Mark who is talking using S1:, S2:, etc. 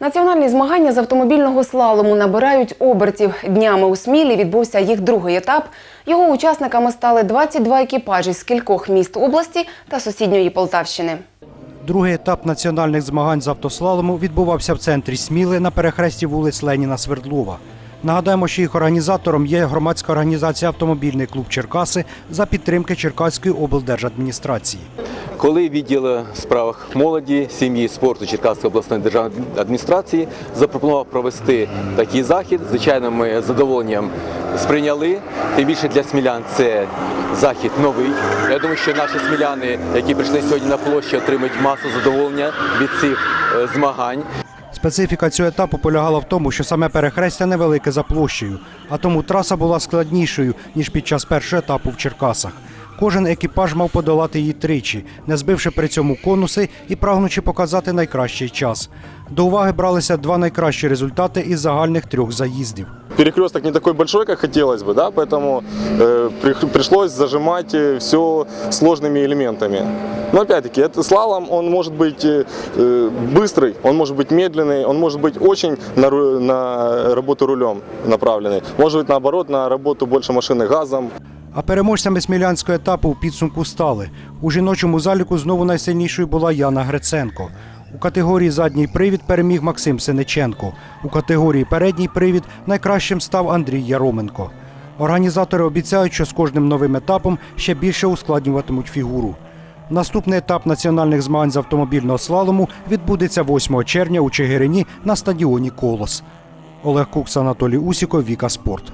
S1: Національні змагання з автомобільного слалому набирають обертів. Днями у Смілі відбувся їх другий етап. Його учасниками стали 22 екіпажі з кількох міст області та сусідньої Полтавщини.
S2: Другий етап національних змагань з автослалому відбувався в центрі Сміли на перехресті вулиць Леніна Свердлова. Нагадаємо, що їх організатором є громадська організація Автомобільний клуб Черкаси за підтримки Черкаської облдержадміністрації.
S3: Коли відділ у справах молоді, сім'ї, спорту Черкаської обласної державної адміністрації запропонував провести такий захід, звичайно, ми з задоволенням сприйняли. Тим більше для смілян це захід новий. Я думаю, що наші сміляни, які прийшли сьогодні на площу, отримають масу задоволення від цих е, змагань.
S2: Специфіка цього етапу полягала в тому, що саме перехрестя невелике за площею, а тому траса була складнішою, ніж під час першого етапу в Черкасах. Кожен екіпаж мав подолати її тричі, не збивши при цьому конуси і прагнучи показати найкращий час. До уваги бралися два найкращі результати із загальних трьох заїздів.
S4: Перекресток не такой большой, как хотелось бы, да, поэтому э, при- пришлось зажимать все сложными элементами. Но опять-таки, это слалом, он может быть э, э, быстрый, он может быть медленный, он может быть очень на, ру- на работу рулем направленный, может быть наоборот на работу больше машины газом.
S2: А переможцями смілянського етапу у підсумку стали. У жіночому заліку знову найсильнішою була Яна Гриценко. У категорії задній привід переміг Максим Синиченко. У категорії передній привід найкращим став Андрій Яроменко. Організатори обіцяють, що з кожним новим етапом ще більше ускладнюватимуть фігуру. Наступний етап національних змагань з автомобільного слалому відбудеться 8 червня у Чигирині на стадіоні Колос. Олег Кукс, Анатолій Усіков, Віка Спорт.